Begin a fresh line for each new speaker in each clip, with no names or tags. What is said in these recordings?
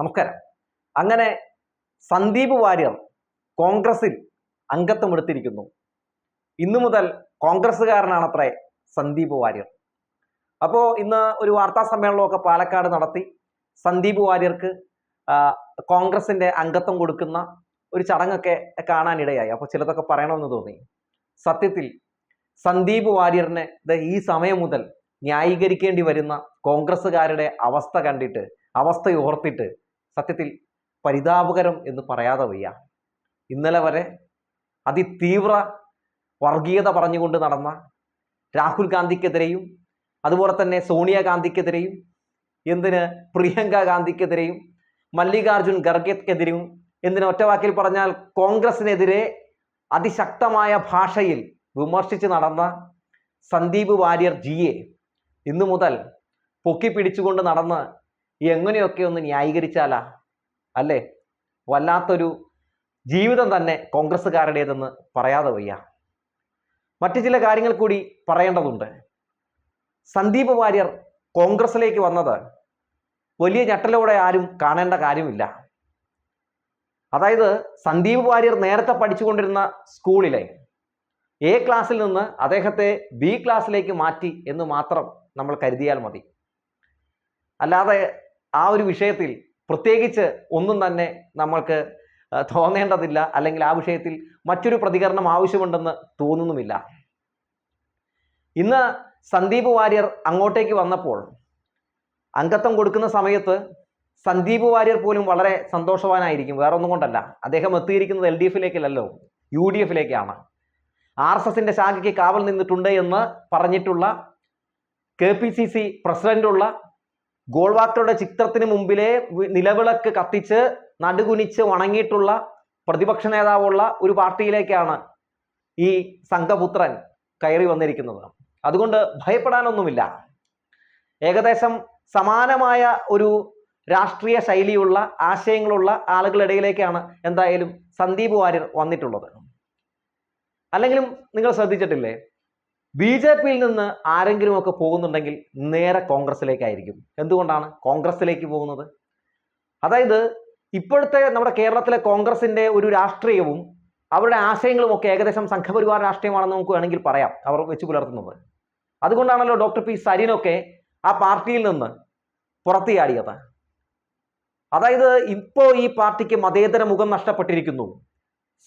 നമസ്കാരം അങ്ങനെ സന്ദീപ് വാര്യർ കോൺഗ്രസിൽ അംഗത്വം എടുത്തിരിക്കുന്നു. ഇന്നു മുതൽ കോൺഗ്രസ്സുകാരനാണത്രേ സന്ദീപ് വാര്യർ. അപ്പോൾ ഇന്ന് ഒരു വാർത്താ സമ്മേളനമൊക്കെ പാലക്കാട് നടത്തി. സന്ദീപ് വാര്യർക്ക് കോൺഗ്രസിന്റെ അംഗത്വം കൊടുക്കുന്ന ഒരു ചടങ്ങൊക്കെ കാണാനിടയായി. അപ്പോൾ ചിലതൊക്കെ പറയണമെന്ന് തോന്നി. സത്യത്തിൽ സന്ദീപ് വാര്യറിനെ ഈ സമയം മുതൽ ന്യായീകരിക്കേണ്ടി വരുന്ന കോൺഗ്രസ്സുകാരുടെ അവസ്ഥ കണ്ടിട്ട് അവസ്ഥ ഓർത്തിട്ട് സത്യത്തിൽ പരിതാപകരം എന്ന് പറയാതെ വയ്യ. ഇന്നലെ വരെ അതിതീവ്ര വർഗീയത പറഞ്ഞുകൊണ്ട് നടന്ന രാഹുൽ ഗാന്ധിക്കെതിരെയും അതുപോലെ തന്നെ സോണിയാഗാന്ധിക്കെതിരെയും എന്തിന് പ്രിയങ്ക ഗാന്ധിക്കെതിരെയും മല്ലികാർജുൻ ഖർഗെക്കെതിരെയും എന്തിന് ഒറ്റവാക്കിൽ പറഞ്ഞാൽ കോൺഗ്രസിനെതിരെ അതിശക്തമായ ഭാഷയിൽ വിമർശിച്ച് നടന്ന സന്ദീപ് വാര്യർ ജിയെ ഇന്നു മുതൽ പൊക്കി പിടിച്ചുകൊണ്ട് നടന്ന് എങ്ങനെയൊക്കെ ഒന്ന് ന്യായീകരിച്ചാലാ? അല്ലേ? വല്ലാത്തൊരു ജീവിതം തന്നെ കോൺഗ്രസ്സുകാരുടേതെന്ന് പറയാതെ വയ്യ. മറ്റു ചില കാര്യങ്ങൾ കൂടി പറയേണ്ടതുണ്ട്. സന്ദീപ് വാര്യർ കോൺഗ്രസിലേക്ക് വന്നത് വലിയ ഞെട്ടലോടെ ആരും കാണേണ്ട കാര്യമില്ല. അതായത് സന്ദീപ് വാര്യർ നേരത്തെ പഠിച്ചുകൊണ്ടിരുന്ന സ്കൂളിലെ എ ക്ലാസ്സിൽ നിന്ന് അദ്ദേഹത്തെ ബി ക്ലാസ്സിലേക്ക് മാറ്റി എന്ന് മാത്രം നമ്മൾ കരുതിയാൽ മതി. അല്ലാതെ ആ ഒരു വിഷയത്തിൽ പ്രത്യേകിച്ച് ഒന്നും തന്നെ നമ്മൾക്ക് തോന്നേണ്ടതില്ല. അല്ലെങ്കിൽ ആ വിഷയത്തിൽ മറ്റൊരു പ്രതികരണം ആവശ്യമുണ്ടെന്ന് തോന്നുന്നുമില്ല. ഇന്ന് സന്ദീപ് വാര്യർ അങ്ങോട്ടേക്ക് വന്നപ്പോൾ അംഗത്വം കൊടുക്കുന്ന സമയത്ത് സന്ദീപ് വാര്യർ പോലും വളരെ സന്തോഷവാനായിരിക്കും. വേറെ ഒന്നും കൊണ്ടല്ല. അദ്ദേഹം എത്തിയിരിക്കുന്നത് എൽ ഡി എഫിലേക്കല്ലല്ലോ. യു ഡി എഫിലേക്കാണ്. ആർ എസ് എസിന്റെ ശാഖയ്ക്ക് കാവൽ നിന്നിട്ടുണ്ട് എന്ന് പറഞ്ഞിട്ടുള്ള കെ പി സി സി പ്രസിഡന്റുള്ള ഗോൾവാക്ടറുടെ ചിത്രത്തിന് മുമ്പിലെ നിലവിളക്ക് കത്തിച്ച് നടുകുനിച്ച് വണങ്ങിയിട്ടുള്ള പ്രതിപക്ഷ നേതാവുള്ള ഒരു പാർട്ടിയിലേക്കാണ് ഈ സംഘപുത്രൻ കയറി വന്നിരിക്കുന്നത്. അതുകൊണ്ട് ഭയപ്പെടാനൊന്നുമില്ല. ഏകദേശം സമാനമായ ഒരു രാഷ്ട്രീയ ശൈലിയുള്ള ആശയങ്ങളുള്ള ആളുകളിടയിലേക്കാണ് എന്തായാലും സന്ദീപ് വാര്യർ വന്നിട്ടുള്ളത്. അല്ലെങ്കിലും നിങ്ങൾ ശ്രദ്ധിച്ചിട്ടില്ലേ? ബി ജെ പിയിൽ നിന്ന് ആരെങ്കിലും ഒക്കെ പോകുന്നുണ്ടെങ്കിൽ നേരെ കോൺഗ്രസിലേക്കായിരിക്കും എന്തുകൊണ്ടാണ് കോൺഗ്രസിലേക്ക് പോകുന്നത്? അതായത് ഇപ്പോഴത്തെ നമ്മുടെ കേരളത്തിലെ കോൺഗ്രസിന്റെ ഒരു രാഷ്ട്രീയവും അവരുടെ ആശയങ്ങളും ഒക്കെ ഏകദേശം സംഘപരിവാർ രാഷ്ട്രീയമാണെന്ന് നമുക്ക് വേണമെങ്കിൽ പറയാം. അവർ വെച്ച് പുലർത്തുന്നത്. അതുകൊണ്ടാണല്ലോ ഡോക്ടർ പി സരിനൊക്കെ ആ പാർട്ടിയിൽ നിന്ന് പുറത്തു ചാടിയത് അതായത് ഇപ്പോ ഈ പാർട്ടിക്ക് മതേതര മുഖം നഷ്ടപ്പെട്ടിരിക്കുന്നു.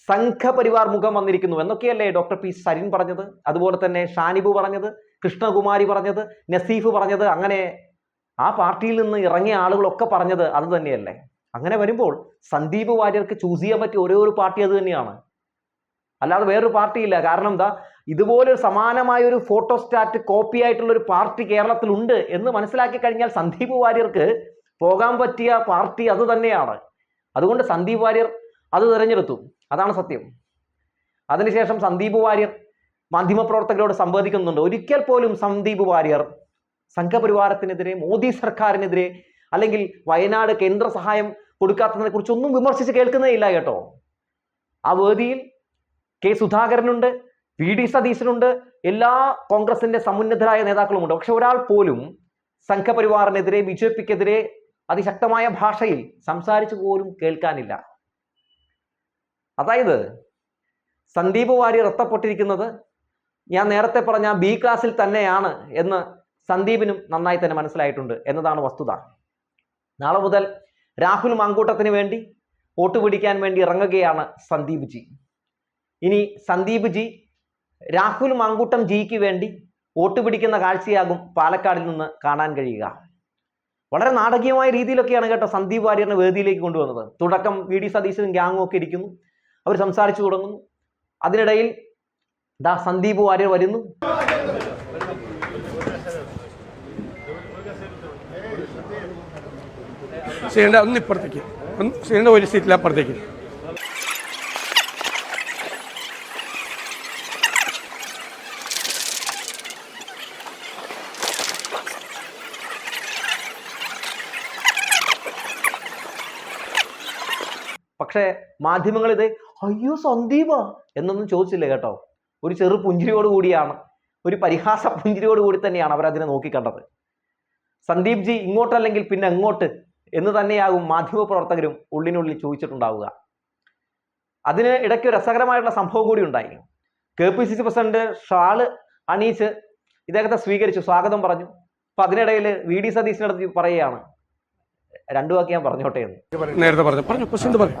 സംഘപരിവാർ മുഖം വന്നിരിക്കുന്നു. എന്നൊക്കെയല്ലേ ഡോക്ടർ പി സരിൻ പറഞ്ഞത്? അതുപോലെ തന്നെ ഷാനിബു പറഞ്ഞത് കൃഷ്ണകുമാരി പറഞ്ഞത് നസീഫ് പറഞ്ഞത് അങ്ങനെ ആ പാർട്ടിയിൽ നിന്ന് ഇറങ്ങിയ ആളുകളൊക്കെ പറഞ്ഞത് അത് തന്നെയല്ലേ? അങ്ങനെ വരുമ്പോൾ സന്ദീപ് വാര്യർക്ക് ചൂസ് ചെയ്യാൻ പറ്റിയ ഒരേ ഒരു പാർട്ടി അത് തന്നെയാണ്. അല്ലാതെ വേറൊരു പാർട്ടിയില്ല. കാരണം എന്താ? ഇതുപോലെ സമാനമായ ഒരു ഫോട്ടോസ്റ്റാറ്റ് കോപ്പി ആയിട്ടുള്ള ഒരു പാർട്ടി കേരളത്തിലുണ്ട് എന്ന് മനസ്സിലാക്കി കഴിഞ്ഞാൽ സന്ദീപ് വാര്യർക്ക് പോകാൻ പറ്റിയ പാർട്ടി അത് തന്നെയാണ്. അതുകൊണ്ട് സന്ദീപ് വാര്യർ അത് തിരഞ്ഞെടുത്തു. അതാണ് സത്യം. അതിനുശേഷം സന്ദീപ് വാര്യർ മാധ്യമപ്രവർത്തകരോട് സംവദിക്കുന്നുണ്ട്. ഒരിക്കൽ പോലും സന്ദീപ് വാര്യർ സംഘപരിവാരത്തിനെതിരെ മോദി സർക്കാരിനെതിരെ അല്ലെങ്കിൽ വയനാട് കേന്ദ്ര സഹായം കൊടുക്കാത്തതിനെ കുറിച്ചൊന്നും വിമർശിച്ച് കേൾക്കുന്നേ ഇല്ല കേട്ടോ. ആ വേദിയിൽ കെ സുധാകരനുണ്ട് വി ഡി സതീശനുണ്ട് എല്ലാ കോൺഗ്രസിന്റെ സമുന്നതരായ നേതാക്കളുമുണ്ട്. പക്ഷെ ഒരാൾ പോലും സംഘപരിവാറിനെതിരെ ബി ജെ പിക്കെതിരെ അതിശക്തമായ ഭാഷയിൽ സംസാരിച്ചു പോലും കേൾക്കാനില്ല. അതായത് സന്ദീപ് വാര്യർ എത്തപ്പെട്ടിരിക്കുന്നത് ഞാൻ നേരത്തെ പറഞ്ഞ ബി ക്ലാസ്സിൽ തന്നെയാണ് എന്ന് സന്ദീപിനും നന്നായി തന്നെ മനസ്സിലായിട്ടുണ്ട് എന്നതാണ് വസ്തുത. നാളെ മുതൽ രാഹുൽ മാങ്കൂട്ടത്തിന് വേണ്ടി വോട്ട് പിടിക്കാൻ വേണ്ടി ഇറങ്ങുകയാണ് സന്ദീപ് ജി. ഇനി സന്ദീപ് ജി രാഹുൽ മാങ്കൂട്ടം ജിക്ക് വേണ്ടി വോട്ട് പിടിക്കുന്ന കാഴ്ചയാകും പാലക്കാടിൽ നിന്ന് കാണാൻ കഴിയുക. വളരെ നാടകീയമായ രീതിയിലൊക്കെയാണ് കേട്ടോ സന്ദീപ് വാര്യറിനെ വേദിയിലേക്ക് കൊണ്ടുവന്നത്. തുടക്കം വി ഡി സതീശനും ഗ്യാങ്ങും ഒക്കെ ഇരിക്കുന്നു. അവർ സംസാരിച്ചു തുടങ്ങുന്നു. അതിനിടയിൽ ദാ സന്ദീപ് വാര്യർ വരുന്നു.
ചെയ്യേണ്ട ഒന്ന് ഇപ്പുറത്തേക്ക്. ഒന്ന് ചെയ്യേണ്ട ഒരു സീറ്റിൽ അപ്പുറത്തേക്ക്.
പക്ഷേ മാധ്യമങ്ങൾ ഇത് അയ്യോ സന്ദീപ. എന്നൊന്നും ചോദിച്ചില്ല കേട്ടോ. ഒരു ചെറു പുഞ്ചിരിയോട് കൂടിയാണ്. ഒരു പരിഹാസ പുഞ്ചിരിയോട് കൂടി തന്നെയാണ് അവരതിനെ നോക്കിക്കണ്ടത്. സന്ദീപ് ജി ഇങ്ങോട്ടല്ലെങ്കിൽ പിന്നെ അങ്ങോട്ട് എന്ന് തന്നെയാകും മാധ്യമപ്രവർത്തകരും ഉള്ളിനുള്ളിൽ ചോദിച്ചിട്ടുണ്ടാവുക. അതിന് ഇടയ്ക്ക് രസകരമായിട്ടുള്ള സംഭവം കൂടി ഉണ്ടായി. K P C C president shawl അണീച്ച് ഇദ്ദേഹത്തെ സ്വീകരിച്ചു സ്വാഗതം പറഞ്ഞു. അപ്പൊ അതിനിടയിൽ വി ഡി സതീശിനടുത്ത് പറയുകയാണ്. രണ്ടു വാക്ക് ഞാൻ പറഞ്ഞോട്ടെ എന്ന്.
നേരത്തെ പറഞ്ഞു. പറഞ്ഞു. പ്രസിഡന്റ് പറഞ്ഞു.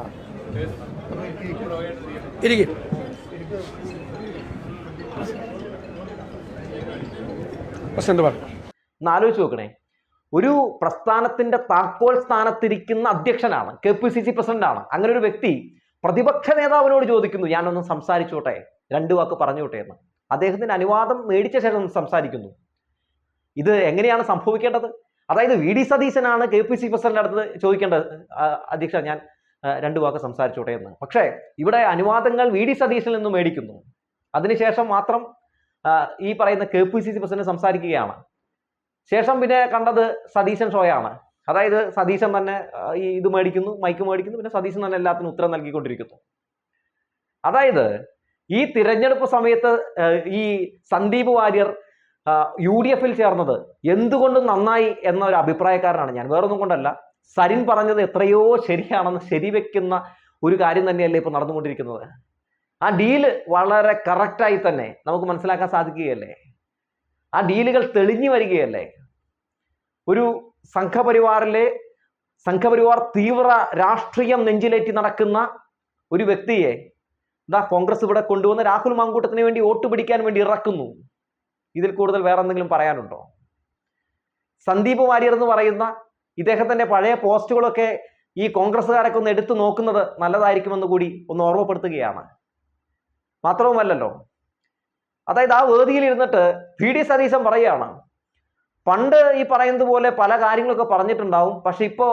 ഇരിക്കും. പ്രസിഡന്റ്
നോക്കണേ. ഒരു പ്രസ്ഥാനത്തിന്റെ താക്കോൽ സ്ഥാനത്തിരിക്കുന്ന അധ്യക്ഷനാണ് കെ പി സി സി പ്രസിഡന്റാണ്. അങ്ങനെ ഒരു വ്യക്തി പ്രതിപക്ഷ നേതാവിനോട് ചോദിക്കുന്നു ഞാനൊന്ന് സംസാരിച്ചോട്ടെ? രണ്ടു വാക്ക് പറഞ്ഞോട്ടെ? എന്ന്. അദ്ദേഹത്തിന്റെ അനുവാദം മേടിച്ച ശേഷം സംസാരിക്കുന്നു. ഇത് എങ്ങനെയാണ് സംഭവിക്കേണ്ടത്? അതായത് വി ഡി സതീശനാണ് കെ പി സി പ്രസിഡന്റ് അടുത്ത് ചോദിക്കേണ്ടത് അധ്യക്ഷ ഞാൻ രണ്ടു വാക്ക് സംസാരിച്ചോട്ടെ എന്ന്. പക്ഷേ ഇവിടെ അനുവാദങ്ങൾ വി ഡി സതീശിൽ നിന്ന് മേടിക്കുന്നു. അതിനുശേഷം മാത്രം ഈ പറയുന്ന K P C C president സംസാരിക്കുകയാണ്. ശേഷം പിന്നെ കണ്ടത് സതീശൻ ഷോയാണ്. അതായത് സതീശൻ തന്നെ ഈ ഇത് മേടിക്കുന്നു മൈക്ക് മേടിക്കുന്നു പിന്നെ സതീശൻ തന്നെ എല്ലാത്തിനും ഉത്തരം നൽകിക്കൊണ്ടിരിക്കുന്നു. അതായത് ഈ തിരഞ്ഞെടുപ്പ് സമയത്ത് ഈ സന്ദീപ് വാര്യർ യു ഡി എഫിൽ ചേർന്നത് എന്തുകൊണ്ടും നന്നായി എന്നൊരു അഭിപ്രായക്കാരനാണ് ഞാൻ. വേറൊന്നും കൊണ്ടല്ല. സരിൻ പറഞ്ഞത് എത്രയോ ശരിയാണെന്ന് ശരിവെക്കുന്ന ഒരു കാര്യം തന്നെയല്ലേ ഇപ്പൊ നടന്നുകൊണ്ടിരിക്കുന്നത്. ആ ഡീൽ വളരെ കറക്റ്റായി തന്നെ നമുക്ക് മനസ്സിലാക്കാൻ സാധിക്കുകയല്ലേ? ആ ഡീലുകൾ തെളിഞ്ഞു വരികയല്ലേ? ഒരു സംഘപരിവാറിലെ സംഘപരിവാർ തീവ്ര രാഷ്ട്രീയം നെഞ്ചിലേറ്റി നടക്കുന്ന ഒരു വ്യക്തിയെ ഇതാ കോൺഗ്രസ് ഇവിടെ കൊണ്ടുവന്ന് രാഹുൽ മാങ്കൂട്ടത്തിന് വേണ്ടി വോട്ട് പിടിക്കാൻ വേണ്ടി ഇറക്കുന്നു. ഇതിൽ കൂടുതൽ വേറെ എന്തെങ്കിലും പറയാനുണ്ടോ? സന്ദീപ് വാര്യർ എന്ന് പറയുന്ന ഇദ്ദേഹത്തിന്റെ പഴയ പോസ്റ്റുകളൊക്കെ ഈ കോൺഗ്രസ്സുകാരൊക്കെ ഒന്ന് എടുത്തു നോക്കുന്നത് നല്ലതായിരിക്കുമെന്ന് കൂടി ഒന്ന് ഓർമ്മപ്പെടുത്തുകയാണ്. മാത്രവുമല്ലല്ലോ അതായത് ആ വേദിയിൽ ഇരുന്നിട്ട് പി ഡി സതീശൻ പറയുകയാണ് പണ്ട് ഈ പറയുന്നത് പോലെ പല കാര്യങ്ങളൊക്കെ പറഞ്ഞിട്ടുണ്ടാവും പക്ഷെ ഇപ്പോ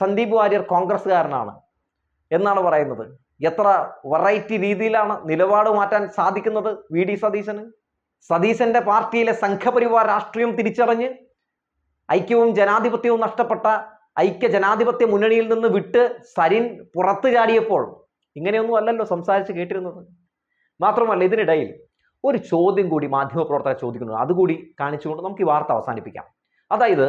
സന്ദീപ് വാര്യർ കോൺഗ്രസ്സുകാരനാണ് എന്നാണ് പറയുന്നത്. എത്ര വെറൈറ്റി രീതിയിലാണ് നിലപാട് മാറ്റാൻ സാധിക്കുന്നത് വി ഡി സതീശന്? സതീശന്റെ പാർട്ടിയിലെ സംഘപരിവാർ രാഷ്ട്രീയം തിരിച്ചറിഞ്ഞ് ഐക്യവും ജനാധിപത്യവും നഷ്ടപ്പെട്ട ഐക്യ ജനാധിപത്യ മുന്നണിയിൽ നിന്ന് വിട്ട് സരിൻ പുറത്തു ചാടിയപ്പോൾ ഇങ്ങനെയൊന്നും അല്ലല്ലോ സംസാരിച്ച് കേട്ടിരുന്നത്. മാത്രമല്ല ഇതിനിടയിൽ ഒരു ചോദ്യം കൂടി മാധ്യമപ്രവർത്തകർ ചോദിക്കുന്നത് അതുകൂടി കാണിച്ചുകൊണ്ട് നമുക്ക് ഈ വാർത്ത അവസാനിപ്പിക്കാം. അതായത്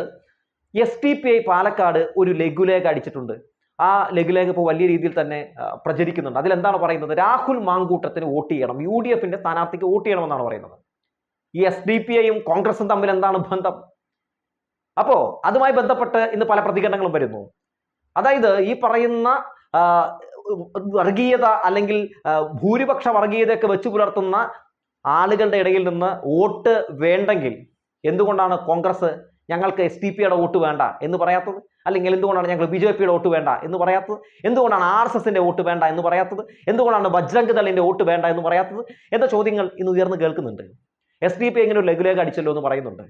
S T P I Palakkad ഒരു ലഘുലേഖ അടിച്ചിട്ടുണ്ട്. ആ ലഘുലേഖ ഇപ്പോൾ വലിയ രീതിയിൽ തന്നെ പ്രചരിക്കുന്നുണ്ട്. അതിലെന്താണ് പറയുന്നത്? രാഹുൽ മാങ്കൂട്ടത്തിന് വോട്ട് ചെയ്യണം. യു ഡി എഫിന്റെ സ്ഥാനാർത്ഥിക്ക് വോട്ട് ചെയ്യണമെന്നാണ് പറയുന്നത്. ഈ എസ് ഡി പി ഐയും കോൺഗ്രസും തമ്മിൽ എന്താണ് ബന്ധം? അപ്പോ അതുമായി ബന്ധപ്പെട്ട് ഇന്ന് പല പ്രതികരണങ്ങളും വരുന്നു. അതായത് ഈ പറയുന്ന വർഗീയത അല്ലെങ്കിൽ ഭൂരിപക്ഷ വർഗീയതയൊക്കെ വെച്ചു പുലർത്തുന്ന ആളുകളുടെ ഇടയിൽ നിന്ന് വോട്ട് വേണ്ടെങ്കിൽ എന്തുകൊണ്ടാണ് കോൺഗ്രസ് ഞങ്ങൾക്ക് എസ് ഡി പിയുടെ വോട്ട് വേണ്ട എന്ന് പറയാത്തത്? അല്ലെങ്കിൽ എന്തുകൊണ്ടാണ് ഞങ്ങൾ ബി ജെ പിയുടെ വോട്ട് വേണ്ട എന്ന് പറയാത്തത്? എന്തുകൊണ്ടാണ് ആർ എസ് എസിന്റെ വോട്ട് വേണ്ട എന്ന് പറയാത്തത്? എന്തുകൊണ്ടാണ് ബജ്രംഗ് ദളിന്റെ വോട്ട് വേണ്ട എന്ന് പറയാത്തത്? എന്ന ചോദ്യങ്ങൾ ഇന്ന് ഉയർന്നു കേൾക്കുന്നുണ്ട്. എസ് ഡി പി എങ്ങനെ ഒരു ലഘുലേഖ അടിച്ചല്ലോ എന്ന് പറയുന്നുണ്ട്.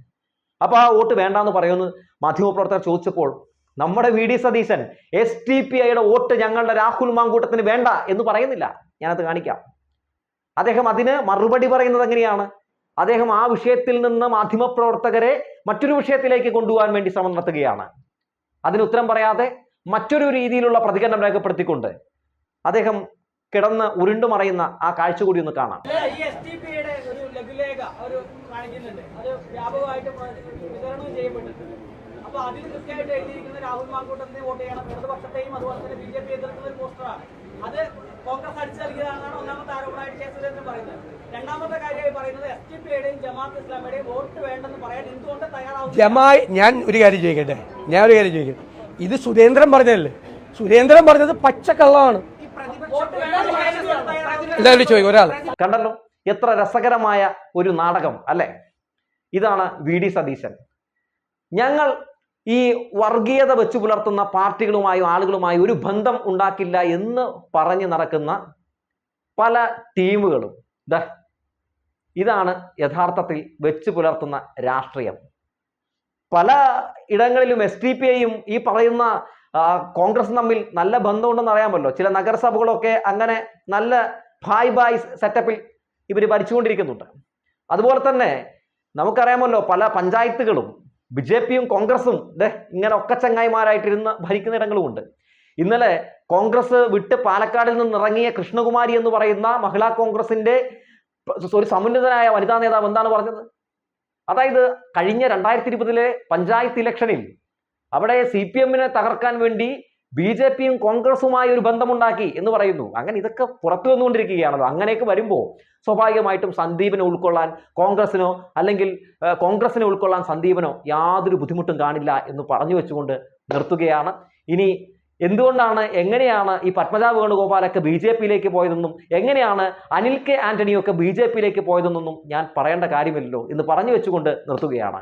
അപ്പൊ ആ വോട്ട് വേണ്ട എന്ന് പറയുമെന്ന് മാധ്യമപ്രവർത്തകർ ചോദിച്ചപ്പോൾ നമ്മുടെ V. D. Satheesan S T P ഐയുടെ വോട്ട് ഞങ്ങളുടെ രാഹുൽ മാങ്കൂട്ടത്തിന് വേണ്ട എന്ന് പറയുന്നില്ല. ഞാനത് കാണിക്കാം. അദ്ദേഹം അതിന് മറുപടി പറയുന്നത് എങ്ങനെയാണ്? അദ്ദേഹം ആ വിഷയത്തിൽ നിന്ന് മാധ്യമപ്രവർത്തകരെ മറ്റൊരു വിഷയത്തിലേക്ക് കൊണ്ടുപോകാൻ വേണ്ടി ശ്രമം നടത്തുകയാണ്. അതിന് ഉത്തരം പറയാതെ മറ്റൊരു രീതിയിലുള്ള പ്രതികരണം രേഖപ്പെടുത്തിക്കൊണ്ട് അദ്ദേഹം കിടന്ന് ഉരുണ്ടുമറയുന്ന ആ കാഴ്ച കൂടി ഒന്ന് കാണാം
ഈ എസ് ടി പിയുടെ ഒരു ലഘുലേഖ ഒരു കാണിക്കുന്നുണ്ട് അത് വ്യാപകമായിട്ട് വിതരണം ചെയ്യപ്പെട്ടിട്ടുണ്ട്. അപ്പൊ അതിൽ കൃത്യമായിട്ട് എഴുതിയിരിക്കുന്ന രാഹുൽ മാങ്കൂട്ടത്തിനെ വോട്ട് ചെയ്യണം. ഇടതുപക്ഷത്തെയും അതുപോലെ തന്നെ ബി ജെ പി എതിർക്കുന്ന ഒരു പോസ്റ്ററാണ് അത് കോൺഗ്രസ് അടിച്ചു നൽകിയതാണെന്നാണ് ഒന്നാമത്തെ ആരോപണമായിട്ട് കെ സുരേന്ദ്രൻ പറയുന്നത്. രണ്ടാമത്തെ കാര്യമായി പറയുന്നത് എസ് ടി പിയുടെയും ജമാഅത്ത് ഇസ്ലാമിയുടെയും വോട്ട് വേണ്ടെന്ന് പറയാൻ എന്തുകൊണ്ട് തയ്യാറാവും
ജമായി ഞാൻ ഒരു കാര്യം ചോദിക്കട്ടെ? ഞാൻ ഒരു കാര്യം ചോദിക്കട്ടെ? ഇത് സുരേന്ദ്രൻ പറഞ്ഞതല്ലേ? സുരേന്ദ്രൻ പറഞ്ഞത് പച്ചക്കള്ളമാണ്? എല്ലാവരും ചോദിക്കും ഒരാൾ.
കണ്ടല്ലോ? എത്ര രസകരമായ ഒരു നാടകം അല്ലെ? ഇതാണ് വി ഡി സതീശൻ. ഞങ്ങൾ ഈ വർഗീയത വെച്ചു പുലർത്തുന്ന പാർട്ടികളുമായും ആളുകളുമായും ഒരു ബന്ധം ഉണ്ടാക്കില്ല എന്ന് പറഞ്ഞു നടക്കുന്ന പല ടീമുകളും. ദ ഇതാണ് യഥാർത്ഥത്തിൽ വെച്ചു പുലർത്തുന്ന രാഷ്ട്രീയം. പല ഇടങ്ങളിലും എസ് ടി പി ഐയും ഈ പറയുന്ന കോൺഗ്രസ് തമ്മിൽ നല്ല ബന്ധമുണ്ടെന്ന് അറിയാമല്ലോ. ചില നഗരസഭകളൊക്കെ അങ്ങനെ നല്ല ഭായ് ബായ് സെറ്റപ്പിൽ ഇവർ ഭരിച്ചുകൊണ്ടിരിക്കുന്നുണ്ട്. അതുപോലെ തന്നെ നമുക്കറിയാമല്ലോ പല പഞ്ചായത്തുകളും ബി ജെ പിയും കോൺഗ്രസും ദേ ഇങ്ങനെ ഒക്കെ ഭരിക്കുന്ന ഇടങ്ങളുമുണ്ട്. ഇന്നലെ കോൺഗ്രസ് വിട്ട് പാലക്കാടിൽ നിന്ന് ഇറങ്ങിയ കൃഷ്ണകുമാരി എന്ന് പറയുന്ന മഹിളാ കോൺഗ്രസിന്റെ ഒരു സമുന്നതനായ വനിതാ നേതാവ് എന്താണ് പറഞ്ഞത്? അതായത് കഴിഞ്ഞ രണ്ടായിരത്തി ഇരുപതിലെ പഞ്ചായത്ത് ഇലക്ഷനിൽ അവിടെ സി പി എമ്മിനെ തകർക്കാൻ വേണ്ടി ബി ജെ പിയും കോൺഗ്രസുമായി ഒരു ബന്ധമുണ്ടാക്കി എന്ന് പറയുന്നു. അങ്ങനെ ഇതൊക്കെ പുറത്തു വന്നുകൊണ്ടിരിക്കുകയാണല്ലോ. അങ്ങനെയൊക്കെ വരുമ്പോൾ സ്വാഭാവികമായിട്ടും സന്ദീപിനെ ഉൾക്കൊള്ളാൻ കോൺഗ്രസിനോ അല്ലെങ്കിൽ കോൺഗ്രസിനെ ഉൾക്കൊള്ളാൻ സന്ദീപിനോ യാതൊരു ബുദ്ധിമുട്ടും കാണില്ല എന്ന് പറഞ്ഞു വെച്ചുകൊണ്ട് നിർത്തുകയാണ്. ഇനി എന്തുകൊണ്ടാണ് എങ്ങനെയാണ് ഈ പത്മജ വേണുഗോപാലൊക്കെ ബി ജെ പിയിലേക്ക് പോയതെന്നും എങ്ങനെയാണ് അനിൽ കെ ആന്റണിയൊക്കെ ബി ജെ പിയിലേക്ക് പോയതെന്നൊന്നും ഞാൻ പറയേണ്ട കാര്യമില്ലല്ലോ എന്ന് പറഞ്ഞു വെച്ചുകൊണ്ട് നിർത്തുകയാണ്.